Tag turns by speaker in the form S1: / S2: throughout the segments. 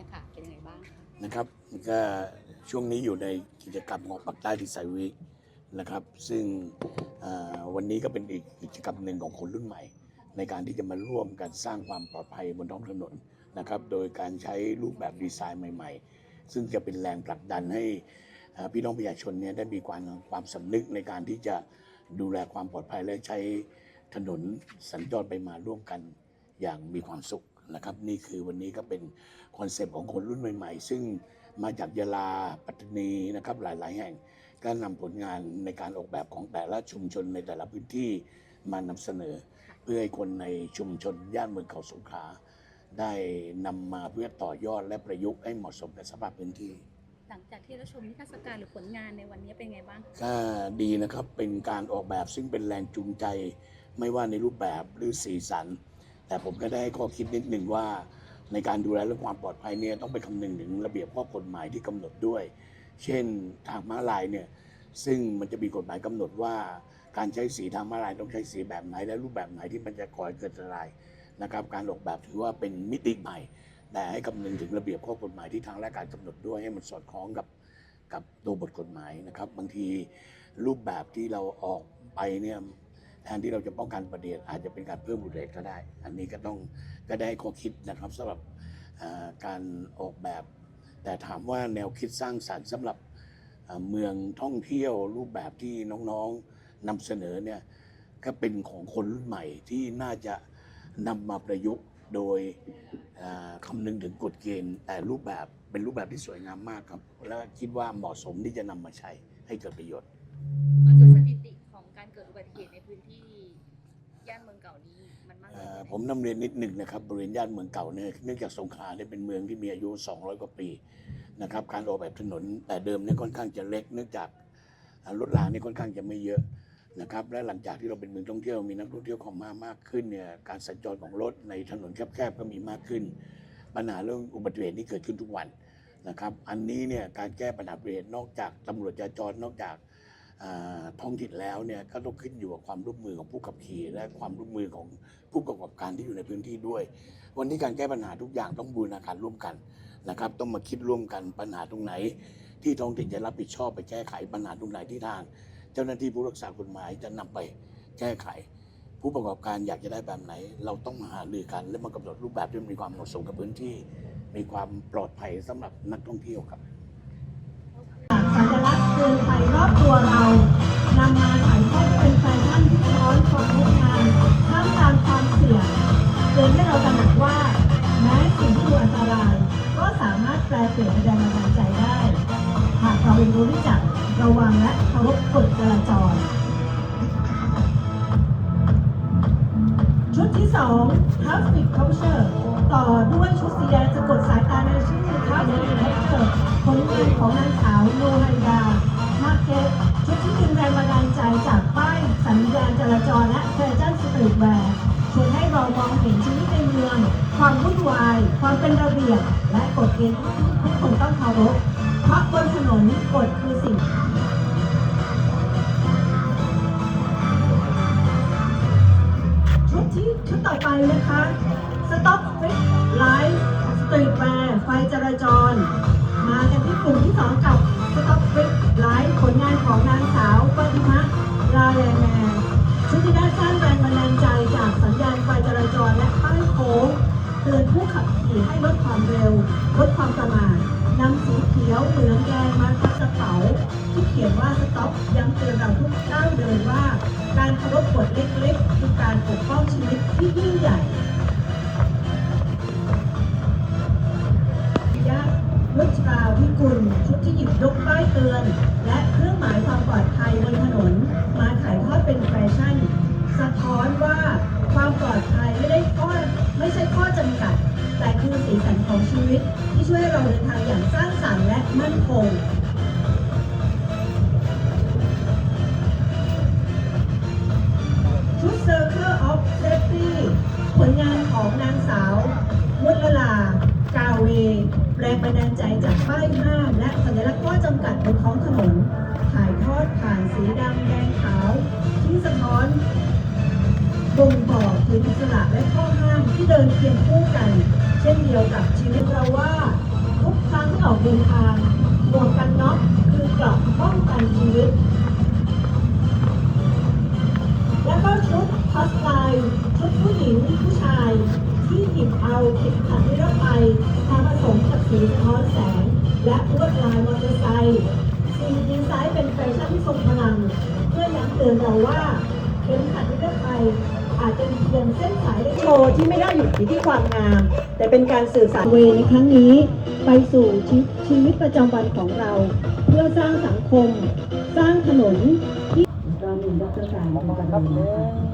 S1: นี้ค่ะ เป็นยังไงบ้างคะ
S2: นะครับก็ช่วงนี้อยู่ในกิจกรรมของปักใต้ดีไซน์วีคนะครับ ซึ่งวันนี้ก็เป็นอีกกิจกรรมหนึ่งของคนรุ่นใหม่ ในการที่จะมาร่วมกันสร้างความปลอดภัยบนท้องถนนนะครับ โดยการใช้รูปแบบดีไซน์ใหม่ ๆ ซึ่งจะเป็นแรงผลักดันให้พี่น้องประชาชนเนี่ยได้มีความความสำนึกในการที่จะดูแลความปลอดภัยและใช้ถนนสัญจรไปมาร่วมกันอย่างมีความสุข นะครับนี่คือวันนี้ก็เป็นคอนเซปต์ของคนรุ่นใหม่ ๆ ซึ่งมาจากยะลาปัตตานีนะครับหลายๆ แห่งก็นำผลงานในการออกแบบของแต่ละชุมชนในแต่ละพื้นที่มานำเสนอ เพื่อให้คนในชุมชนย่านเมืองเขาสงขลาได้นำมาเพื่อต่อยอดและประยุกต์ให้เหมาะสมกับสภาพพื้นที่
S1: หลังจากที่เราชมนิทรรศการหรือผลงานในวันนี้เป็นไงบ้างคะ
S2: ก็ดีนะครับเป็นการออกแบบซึ่งเป็นแรงจูงใจ ไม่ว่าในรูปแบบหรือสีสัน แต่ผมก็ได้ข้อคิดนิดหนึ่งว่า ในการดูแลเรื่องความปลอดภัยเนี่ยต้องไปคำนึงถึงระเบียบข้อกฎหมายที่กำหนดด้วย เช่นทางม้าลายเนี่ยซึ่งมันจะมีกฎหมายกำหนดว่า การใช้สีทางม้าลายต้องใช้สีแบบไหน และรูปแบบไหนที่มันจะก่อให้เกิดอันตรายนะครับ การออกแบบถือว่าเป็นมิติใหม่ แต่ให้คำนึงถึงระเบียบข้อกฎหมายที่ทางราชการกำหนดด้วยให้มันสอดคล้องกับกับตัวบทกฎหมายนะครับ บางทีรูปแบบที่เราออกไปเนี่ย แทนที่เราจะป้องกันประเด็นอาจจะเป็นการเพิ่มบุเรตก็ได้ อันนี้ก็ต้องก็ได้ข้อคิดนะครับสำหรับการออกแบบ แต่ถามว่าแนวคิดสร้างสรรค์สำหรับเมืองท่องเที่ยวรูปแบบที่น้องๆนำเสนอเนี่ยก็เป็นของคนรุ่นใหม่ที่น่าจะนำมาประยุกต์โดยคำนึงถึงกฎเกณฑ์แต่รูปแบบเป็นรูปแบบที่สวยงามมากครับ และคิดว่าเหมาะสมที่จะนำมาใช้ให้เกิดประโยชน์
S1: เกิดเหตุในพื้นที่ย่านเมืองเก่านี้มันมากน้อย
S2: อ
S1: แค่ไหน
S2: ผมนำเรียนนิดหนึ่งนะครับบริเวณย่านเมืองเก่าเนี่ยเนื่องจากสงขลาเนี่ยเป็นเมืองที่มีอายุ 200 กว่าปีนะครับการออกแบบถนนแต่เดิมเนี่ยค่อนข้างจะเล็ก เนื่องจากอ่ารถรางเนี่ยค่อนข้างจะไม่เยอะนะครับและหลังจากที่เราเป็นเมืองท่องเที่ยวมีนักท่องเที่ยวเข้ามามากขึ้นเนี่ยการสัญจรของรถในถนนแคบๆก็มีมากขึ้น ปัญหาเรื่องอุบัติเหตุนี่เกิดขึ้นทุกวันนะครับอันนี้เนี่ยการแก้ปัญหาอุบัติเหตุนอกจากตำรวจจราจรนอกจาก ท้องถิ่นแล้วเนี่ยก็ต้องขึ้นอยู่กับความร่วมมือของผู้ขับขี่ และความร่วมมือของผู้ประกอบการที่อยู่ในพื้นที่ด้วย วันนี้การแก้ปัญหาทุกอย่างต้องบูรณาการร่วมกันนะครับ ต้องมาคิดร่วมกันปัญหาตรงไหน ที่ท้องถิ่นจะรับผิดชอบไปแก้ไขปัญหาตรงไหนที่ทาง เจ้าหน้าที่ผู้รักษากฎหมายจะนำไปแก้ไข ผู้ประกอบการอยากจะได้แบบไหน เราต้องมาหารือกันและมากำหนดรูปแบบที่มีความเหมาะสมกับพื้นที่ มีความปลอดภัยสำหรับนักท่องเที่ยวครับ
S3: เตือนให้เราตระหนักว่าแม้สิ่งที่ดูอันตราย ก็สามารถแปลเปลี่ยนเป็นแรงบันดาลใจได้ หากเราเรียนรู้ที่จะระวังและเคารพกฎจราจร ชุดที่ 2 Traffic Culture ต่อด้วยชุดสีแดงสะกดสายตาในชื่อ Traffic Culture ผลงานของนางสาวโนไฮดามาเก็ตชุดที่ดึงแรงบันดาลใจจากป้ายสัญญาณจราจรและแฟชั่นสตรีทแวร์ชวนให้เรา มองเห็นชีวิตในเมือง ความวุ่นวาย ความเป็นระเบียบ และกฎเกณฑ์ที่ทุกคนต้องเคารพ เพราะบนถนนกฎคือสิ่งชุดที่ชุดต่อไปนะคะ Stop Fit Light Street Wear ไฟจราจร มากันที่กลุ่มที่2กับ Stop Fit Light ผลงานของนางสาวปฏิมาลาแรแเตือน และเครื่องหมายความปลอดภัยบนถนน มาถ่ายทอดเป็นแฟชั่น สะท้อนว่าความปลอดภัยไม่ได้ข้อไม่ใช่ข้อจำกัด แต่คือสีสันของชีวิตที่ช่วยให้เราเดินทางอย่างสร้างสรรค์และมั่นคง แรงบันดาลใจจากป้ายห้ามและสัญลักษณ์ข้อจำกัดบนท้องถนน ถ่ายทอดผ่านสีดำแดงขาว ที่สะท้อนบ่งบอกถึงอิสระและข้อห้ามที่เดินเคียงคู่กัน เช่นเดียวกับชีวิตเราว่าเดินทาง สมกับสีสะท้อนแสง และลวดลายมอเตอร์ไซค์สีดีไซน์เป็นแฟชั่นที่ทรงพลัง เพื่อย้ำเตือนเราว่าเข็มขัดนิรภัยอาจจะเป็นเพียงเส้นสายโชว์ที่ไม่ได้อยู่ที่ความงาม แต่เป็นการสื่อสารเวในครั้งนี้ ไปสู่ชีวิตชีวิตประจำวันของเรา เพื่อสร้างสังคม สร้างถนนที่เรามีดรการเป็นประธานน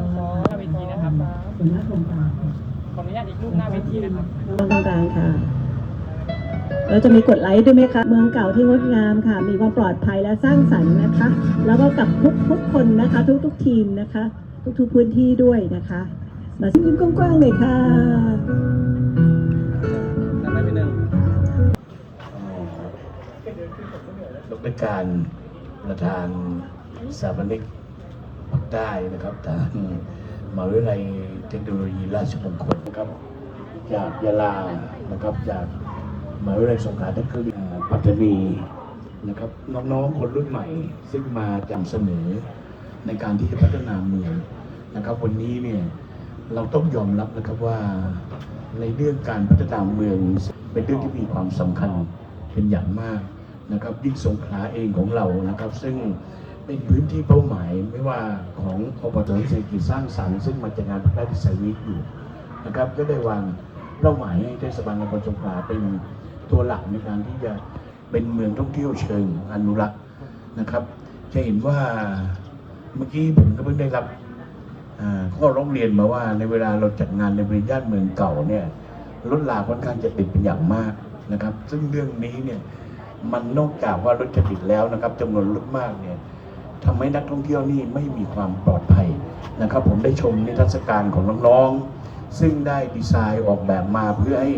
S3: ะคะ
S4: หน้าเวทีนะครับ
S3: หัวหน้าโครงการ
S4: ขออนุญาตอีกรูปหน้าเวทีนะครับ
S3: น้องตรงกลางค่ะ เราจะมีกดไลค์ด้วยไหมคะ เมืองเก่าที่งดงามค่ะ มีความปลอดภัยและสร้างสรรค์นะคะ แล้วก็กับทุกทุกๆคนนะคะ ทุกทุกๆทีมนะคะ ทุกทุกๆพื้นที่ด้วยนะคะ มายิ้มกว้างๆเลยค่ะ
S4: ทำได้ไปหนึ่ง
S2: ดรการประธานสถาปนิกภาคใต้นะครับทางมหาวิทยาลัยเทคโนโลยีราชมงคลนะครับ จากยะลานะครับจาก มหาวิทยาลัยสงขลาเทคโนโลยีปัตตานีนะครับน้องๆคนรุ่นใหม่ ซึ่งมาจำเสนอในการที่จะพัฒนาเมืองนะครับ วันนี้เนี่ยเราต้องยอมรับนะครับว่าในเรื่องการพัฒนาเมืองเป็นเรื่องที่มีความสำคัญเป็นอย่างมากนะครับยิ่งสงขลาเองของเรานะครับ ซึ่งเป็นพื้นที่เป้าหมายไม่ว่าของอบตเศรษฐกิจสร้างสรรค์ซึ่งมาจากงานพระราชสวิตอยู่นะครับก็ได้วาง เป้าหมายให้เทศบาลนครสงขลาเป็นตัวหลักในการที่จะเป็นเมืองท่องเที่ยวเชิงอนุรักษ์นะครับ จะเห็นว่าเมื่อกี้ผมก็เพิ่งได้รับข้อร้องเรียนมาว่าในเวลาเราจัดงานในบริเวณย่านเมืองเก่าเนี่ยรถลาค่อนข้างจะติดเป็นอย่างมากนะครับ ซึ่งเรื่องนี้เนี่ยมันนอกจากว่ารถจะติดแล้วนะครับจำนวนรถมากเนี่ยทำให้นักท่องเที่ยวนี่ไม่มีความปลอดภัยนะครับ ผมได้ชมนิทรรศการของน้องๆ ซึ่งได้ดีไซน์ออกแบบมาเพื่อให้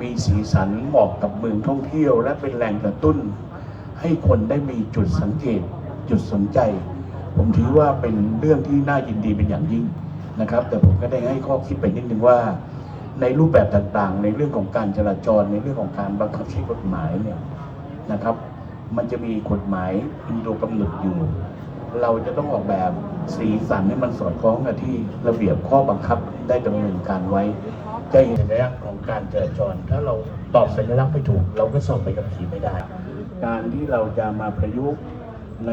S2: มีสีสันเหมาะกับเมืองท่องเที่ยว และเป็นแหล่งกระตุ้น ให้คนได้มีจุดสังเกต จุดสนใจ ผมถือว่าเป็นเรื่องที่น่ายินดีเป็นอย่างยิ่งนะครับ แต่ผมก็ได้ให้ข้อคิดไปนิดนึงว่า ในรูปแบบต่างๆ ในเรื่องของการจราจรในเรื่องของการบังคับใช้กฎหมายเนี่ยนะครับ มันจะมีกฎหมายเป็นตัวกำหนดอยู่ เราจะต้องออกแบบ สีสันให้มันสอดคล้องกับที่ระเบียบข้อบังคับได้ดำเนินการไว้จะเห็นสัญลักษณ์ของการจราจร ถ้าเราตอบสัญลักษณ์ไม่ถูก เราก็สอบไปกับขี่ไม่ได้ การที่เราจะมาประยุกต์ใน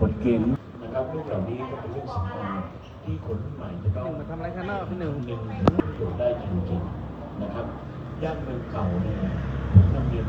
S2: กฎเกณฑ์นะครับเรื่องเหล่านี้ก็เป็นเรื่องสำคัญที่คนรุ่นใหม่จะต้อง
S4: มาทำอะไรข้างนอกพี่หนึ่ง
S2: หนึ่งประโยชน์ได้จริงๆนะครับย่านเมืองเก่าเนี่ยผมนำเรียน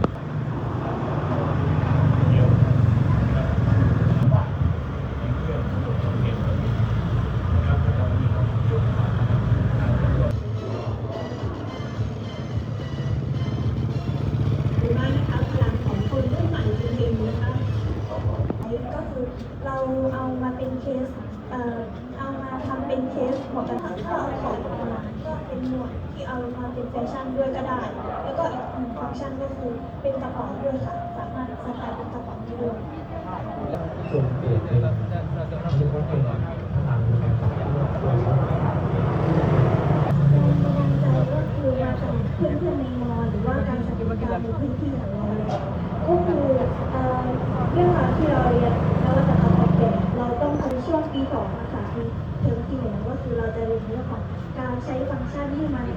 S2: เป็
S3: น
S5: เคสหมวกกันน็อกถ้าเราถอดออกมาก็เป็นหมวกที่เอามาเป็นแฟชั่นด้วยก็ได้ แล้วก็อีกหนึ่งฟังก์ชันก็คือเป็นกระเป๋าด้วยค่ะ สามารถสะพายเป็นกระเป๋าได้ด้วย
S4: เราจะเราจะทำเป็นคนอื่นก่อน
S5: แรงบันดาลใจก็คือมาจากเพื่อนๆในมอหรือว่าการจัดกิจกรรมในพื้นที่ของเราเลยก็คือเรื่องราวที่เราเรียนนวัตกรรมออกแบบเราต้องทำช่วงปีสองอะค่ะ คือเราจะเรียนเรื่องของการใช้ฟังก์ชันที่มัน